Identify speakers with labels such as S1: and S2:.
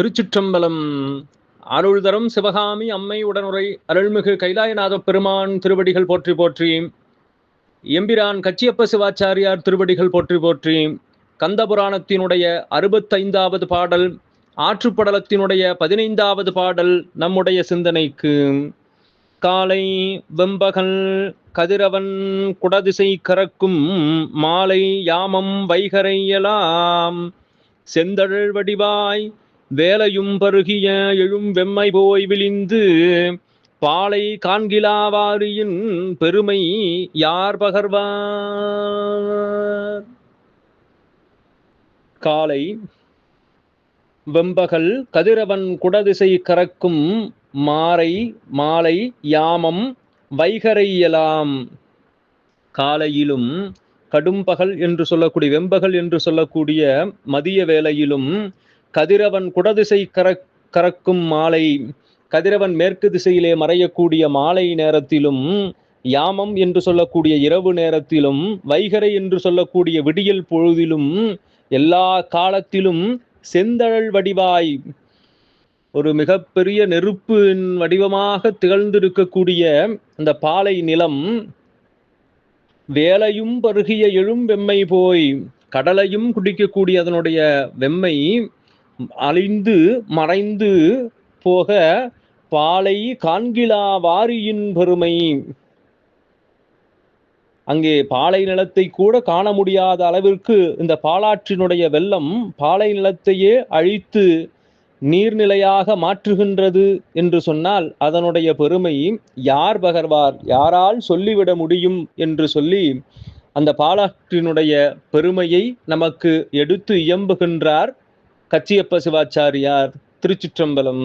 S1: திருச்சிற்றம்பலம். அருள்தரும் சிவகாமி அம்மை உடனுரை அருள்மிகு கைலாயநாத பெருமான் திருவடிகள் போற்றி போற்றி. எம்பிரான் கச்சியப்ப சிவாச்சாரியார் திருவடிகள் போற்றி போற்றி. கந்தபுராணத்தினுடைய அறுபத்தைந்தாவது பாடல் ஆற்றுப்படலத்தினுடைய பதினைந்தாவது பாடல் நம்முடைய சிந்தனைக்கு. காலை வெம்பகல் கதிரவன் குடதிசை கறக்கும் மாலை யாமம் வைகரையலாம் செந்தழல் வடிவாய் வேலையும் பருகிய எழும் வெம்மை போய் விழிந்து பாலை காண்கிலாவாரியின் பெருமை யார் பகர்வார்? காலை வெம்பகல் கதிரவன் குடதிசை கறக்கும் மாறை மாலை யாமம் வைகரையலாம் காலையிலும் கடும்பகல் என்று சொல்லக்கூடிய வெம்பகல் என்று சொல்லக்கூடிய மதிய வேளையிலும் கதிரவன் குடதிசை கர கறக்கும் மாலை கதிரவன் மேற்கு திசையிலே மறையக்கூடிய மாலை நேரத்திலும் யாமம் என்று சொல்லக்கூடிய இரவு நேரத்திலும் வைகரை என்று சொல்லக்கூடிய விடியல் பொழுதிலும் எல்லா காலத்திலும் செந்தழல் வடிவாய் ஒரு மிகப்பெரிய நெருப்பின் வடிவமாக திகழ்ந்திருக்கக்கூடிய அந்த பாலை நிலம் வேலையும் பருகிய எழும் வெம்மை போய் கடலையும் குடிக்கக்கூடிய அதனுடைய வெம்மை அழிந்து மறைந்து போக பாலை காண்கிலா வாரியின் பெருமை. அங்கே பாலை நிலத்தை கூட காண முடியாத அளவிற்கு இந்த பாலாற்றினுடைய வெள்ளம் பாலை நிலத்தையே அழித்து நீர்நிலையாக மாற்றுகின்றது என்று சொன்னால் அதனுடைய பெருமை யார் பகர்வார்? யாரால் சொல்லிவிட முடியும் என்று சொல்லி அந்த பாலாற்றினுடைய பெருமையை நமக்கு எடுத்து இயம்புகின்றார் கச்சியப்ப சிவாச்சாரியார் திருச்சிற்றம்பலம்.